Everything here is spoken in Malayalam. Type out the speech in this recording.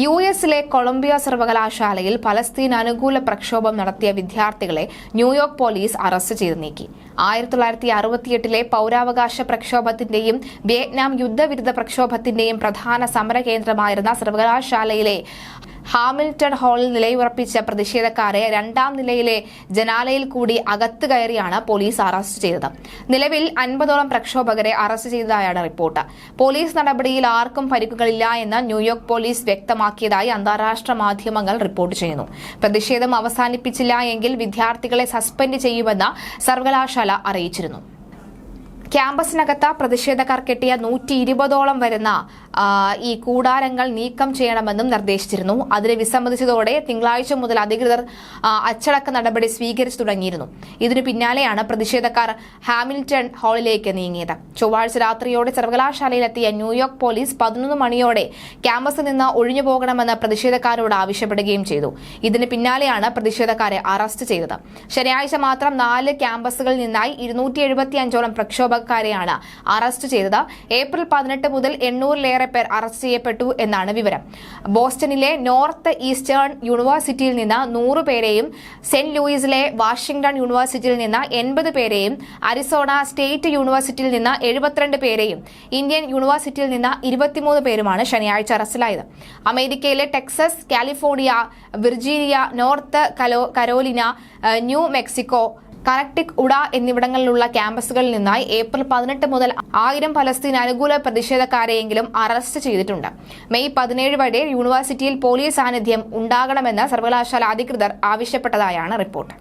യു എസിലെ കൊളംബിയ സർവകലാശാലയിൽ പലസ്തീൻ അനുകൂല പ്രക്ഷോഭം നടത്തിയ വിദ്യാർത്ഥികളെ ന്യൂയോർക്ക് പോലീസ് അറസ്റ്റ് ചെയ്തു നീക്കി. ആയിരത്തി തൊള്ളായിരത്തി അറുപത്തിയെട്ടിലെ പൗരാവകാശ പ്രക്ഷോഭത്തിന്റെയും വിയറ്റ്നാം യുദ്ധവിരുദ്ധ പ്രക്ഷോഭത്തിന്റെയും പ്രധാന സമരകേന്ദ്രമായിരുന്ന സർവകലാശാലയിലെ ഹാമിൽട്ടൺ ഹാളിൽ നിലയുറപ്പിച്ച പ്രതിഷേധക്കാരെ രണ്ടാം നിലയിലെ ജനാലയിൽ കൂടി അകത്ത് കയറിയാണ് പോലീസ് അറസ്റ്റ് ചെയ്തത്. നിലവിൽ അൻപതോളം പ്രക്ഷോഭകരെ അറസ്റ്റ് ചെയ്തതായാണ് റിപ്പോർട്ട്. പോലീസ് നടപടിയിൽ ആർക്കും പരിക്കുകളില്ല എന്ന് ന്യൂയോർക്ക് പോലീസ് വ്യക്തമാക്കിയതായി അന്താരാഷ്ട്ര മാധ്യമങ്ങൾ റിപ്പോർട്ട് ചെയ്യുന്നു. പ്രതിഷേധം അവസാനിപ്പിച്ചില്ല എങ്കിൽ വിദ്യാർത്ഥികളെ സസ്പെൻഡ് ചെയ്യുമെന്ന് സർവകലാശാല അറിയിച്ചിരുന്നു. ക്യാമ്പസിനകത്ത് പ്രതിഷേധക്കാർ കെട്ടിയ നൂറ്റി ഇരുപതോളം വരുന്ന ഈ കൂടാരങ്ങൾ നീക്കം ചെയ്യണമെന്നും നിർദ്ദേശിച്ചിരുന്നു. അതിനെ വിസമ്മതിച്ചതോടെ തിങ്കളാഴ്ച മുതൽ അധികൃതർ അച്ചടക്ക നടപടി സ്വീകരിച്ചു തുടങ്ങിയിരുന്നു. ഇതിനു പിന്നാലെയാണ് പ്രതിഷേധക്കാർ ഹാമിൽട്ടൺ ഹാളിലേക്ക് നീങ്ങിയത്. ചൊവ്വാഴ്ച രാത്രിയോടെ സർവകലാശാലയിലെത്തിയ ന്യൂയോർക്ക് പോലീസ് പതിനൊന്ന് മണിയോടെ ക്യാമ്പസിൽ നിന്ന് ഒഴിഞ്ഞു പോകണമെന്ന് പ്രതിഷേധക്കാരോട് ആവശ്യപ്പെടുകയും ചെയ്തു. ഇതിന് പിന്നാലെയാണ് പ്രതിഷേധക്കാരെ അറസ്റ്റ് ചെയ്തത്. ശനിയാഴ്ച മാത്രം നാല് ക്യാമ്പസുകളിൽ നിന്നായി ഇരുന്നൂറ്റി എഴുപത്തിയഞ്ചോളം പ്രക്ഷോഭക്കാരെയാണ് അറസ്റ്റ് ചെയ്തത്. ഏപ്രിൽ പതിനെട്ട് മുതൽ എണ്ണൂറിലേറെ പേർ അറസ്റ്റ് ചെയ്യപ്പെട്ടു എന്നാണ് വിവരം. ബോസ്റ്റണിലെ നോർത്ത് ഈസ്റ്റേൺ യൂണിവേഴ്സിറ്റിയിൽ നിന്ന് നൂറ് പേരെയും സെന്റ് ലൂയിസിലെ വാഷിംഗ്ടൺ യൂണിവേഴ്സിറ്റിയിൽ നിന്ന് എൺപത് പേരെയും അരിസോണ സ്റ്റേറ്റ് യൂണിവേഴ്സിറ്റിയിൽ നിന്ന് എഴുപത്തിരണ്ട് പേരെയും ഇന്ത്യൻ യൂണിവേഴ്സിറ്റിയിൽ നിന്ന് ഇരുപത്തിമൂന്ന് പേരുമാണ് ശനിയാഴ്ച അറസ്റ്റിലായത്. അമേരിക്കയിലെ Texas California Virginia North കലോ Carolina New Mexico Connecticut Utah എന്നിവിടങ്ങളിലുള്ള ക്യാമ്പസുകളിൽ നിന്നായി ഏപ്രിൽ പതിനെട്ട് മുതൽ ആയിരം പലസ്തീൻ അനുകൂല പ്രതിഷേധക്കാരെയെങ്കിലും അറസ്റ്റ് ചെയ്തിട്ടുണ്ട്. മെയ് പതിനേഴ് വരെ യൂണിവേഴ്സിറ്റിയിൽ പോലീസ് സാന്നിധ്യം ഉണ്ടാകണമെന്ന് സർവകലാശാല അധികൃതർ ആവശ്യപ്പെട്ടതായാണ് റിപ്പോർട്ട്.